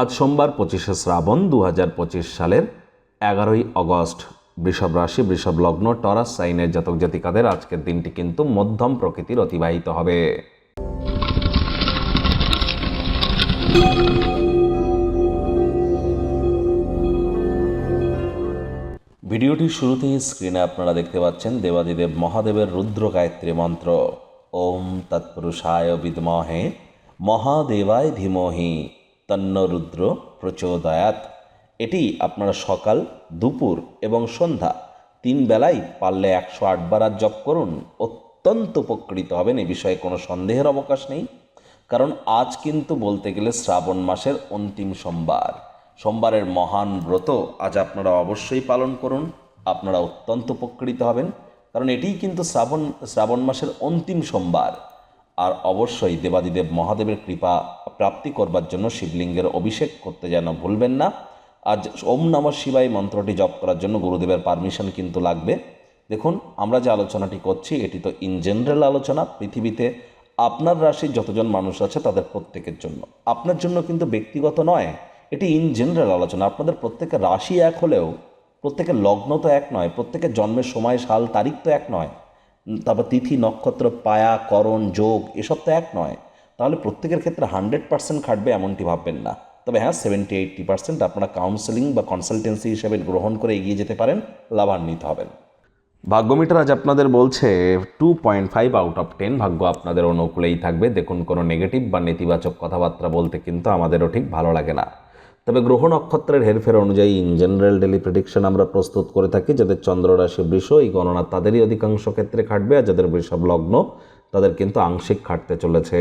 আজ সোমবার পঁচিশে শ্রাবণ দু হাজার পঁচিশ সালের এগারোই অগস্ট। বৃষভ রাশি, বৃষভ লগ্ন, টরাস, সাইনের জাতক জাতিকাদের আজকের দিনটি কিন্তু মধ্যম প্রকৃতির অতিবাহিত হবে। ভিডিওটির শুরুতেই স্ক্রিনে আপনারা দেখতে পাচ্ছেন দেবাদিদেব মহাদেবের রুদ্র গায়ত্রী মন্ত্র। ওম তৎপুরুষায় বিদমহে মহাদেবায় ধীমহি। তন্ন রুদ্র প্রচোদয়াত। এটি আপনারা সকাল, দুপুর এবং সন্ধ্যা তিন বেলায় পারলে একশো আটবার আর জপ করুন। অত্যন্ত উপকৃত হবেন, এ বিষয়ে কোনো সন্দেহের অবকাশ নেই। কারণ আজ কিন্তু বলতে গেলে শ্রাবণ মাসের অন্তিম সোমবার। সোমবারের মহান ব্রত আজ আপনারা অবশ্যই পালন করুন, আপনারা অত্যন্ত উপকৃত হবেন। কারণ এটিই কিন্তু শ্রাবণ শ্রাবণ মাসের অন্তিম সোমবার। আর অবশ্যই দেবাদিদেব মহাদেবের কৃপা প্রাপ্তি করবার জন্য শিবলিঙ্গের অভিষেক করতে যেন ভুলবেন না। আজ ওম নম শিবাই মন্ত্রটি জপ করার জন্য গুরুদেবের পারমিশন কিন্তু লাগবে। দেখুন, আমরা যে আলোচনাটি করছি, এটি তো ইন জেনারেল আলোচনা। পৃথিবীতে আপনার রাশির যতজন মানুষ আছে, তাদের প্রত্যেকের জন্য। আপনার জন্য কিন্তু ব্যক্তিগত নয়, এটি ইন জেনারেল আলোচনা। আপনাদের প্রত্যেকের রাশি এক হলেও, প্রত্যেকের লগ্ন তো এক নয়, প্রত্যেকের জন্মের সময়, সাল, তারিখ তো এক নয়। তারপর তিথি, নক্ষত্র, পায়া, করণ, যোগ, এসব তো এক নয়। তাহলে প্রত্যেকের ক্ষেত্রে হান্ড্রেড পার্সেন্ট খাটবে এমনটি ভাববেন না। তবে হ্যাঁ সেভেন্টি এইট্টি পার্সেন্ট আপনারা কাউন্সেলিং বা কনসালটেন্সি হিসেবে গ্রহণ করে এগিয়ে যেতে পারেন, লাভান্বিত হবেন। ভাগ্যমিটার আজ আপনাদের বলছে two point five out of ten ভাগ্য আপনাদের অনুকূলেই থাকবে। দেখুন, কোনো নেগেটিভ বা নেতিবাচক কথাবার্তা বলতে কিন্তু আমাদেরও ঠিক ভালো লাগে না। তবে গ্রহ নক্ষত্রের হেরফের অনুযায়ী ইন জেনারেল ডেলি প্রেডিকশন আমরা প্রস্তুত করে থাকি, যাদের চন্দ্র রাশি বৃষ, এই গণনা তাদেরই অধিকাংশ ক্ষেত্রে খাটবে। আর যাদের বৃষভ লগ্ন, তাদের কিন্তু আংশিক খাটতে চলেছে।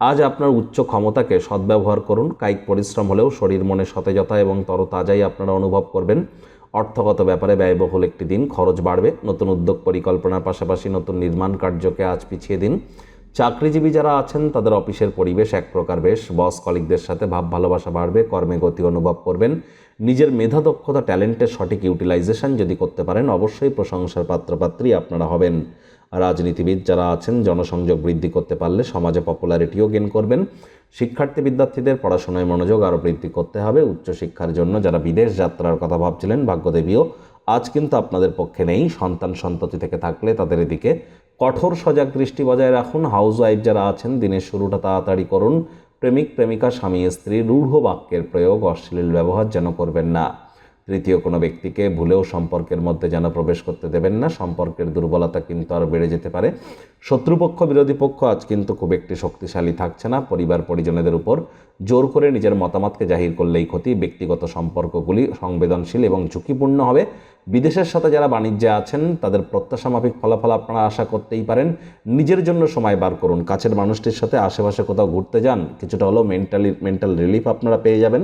আজ আপনার উচ্চ ক্ষমতাকে সদ্ব্যবহার করুন। কায়িক পরিশ্রম হলেও শরীর, মনে সতেজতা এবং তরতাজাই আপনারা অনুভব করবেন। অর্থগত ব্যাপারে ব্যয়বহুল একটি দিন, খরচ বাড়বে। নতুন উদ্যোগ পরিকল্পনার পাশাপাশি নতুন নির্মাণ কার্যকে আজ পিছিয়ে দিন। চাকরিজীবী যারা আছেন, তাদের অফিসের পরিবেশ এক প্রকার বেশ। বস কলিকদের সাথে ভাব ভালোবাসা বাড়বে, কর্মে গতি অনুভব করবেন। নিজের মেধা দক্ষতা, ট্যালেন্টের সঠিক ইউটিলাইজেশন যদি করতে পারেন, অবশ্যই প্রশংসার পাত্রপাত্রী আপনারা হবেন। রাজনীতিবিদ যারা আছেন, জনসংযোগ বৃদ্ধি করতে পারলে সমাজে পপুলারিটিও গেন করবেন। শিক্ষার্থী বিদ্যার্থীদের পড়াশোনায় মনোযোগ আরও বৃদ্ধি করতে হবে। উচ্চশিক্ষার জন্য যারা বিদেশ যাত্রার কথা ভাবছিলেন, ভাগ্যদেবীও, আজ কিন্তু আপনাদের পক্ষে নেই। সন্তান সন্ততি থেকে থাকলে তাদের এদিকে কঠোর সজাগ দৃষ্টি বজায় রাখুন। হাউস ওয়াইফ যারা আছেন, দিনের শুরুটা তাড়াতাড়ি করুন। প্রেমিক, প্রেমিকা, স্বামী, স্ত্রী, রূঢ় বাক্যের প্রয়োগ, অশ্লীল ব্যবহার যেন করবেন না। তৃতীয় কোনো ব্যক্তিকে ভুলেও সম্পর্কের মধ্যে যেন প্রবেশ করতে দেবেন না। সম্পর্কের দুর্বলতা কিন্তু আরও বেড়ে যেতে পারে। শত্রুপক্ষ, বিরোধী পক্ষ আজ কিন্তু খুব একটি শক্তিশালী থাকছে না। পরিবার, পরিজনেদের উপর জোর করে নিজের মতামতকে জাহির করলেই ক্ষতি। ব্যক্তিগত সম্পর্কগুলি সংবেদনশীল এবং ঝুঁকিপূর্ণ হবে। বিদেশের সাথে যারা বাণিজ্যে আছেন, তাদের প্রত্যাশা মাফিক ফলাফল আপনারা আশা করতেই পারেন। নিজের জন্য সময় বার করুন। কাছের মানুষটির সাথে আশেপাশে কোথাও ঘুরতে যান, কিছুটা হলেও মেন্টালি মেন্টাল রিলিফ আপনারা পেয়ে যাবেন।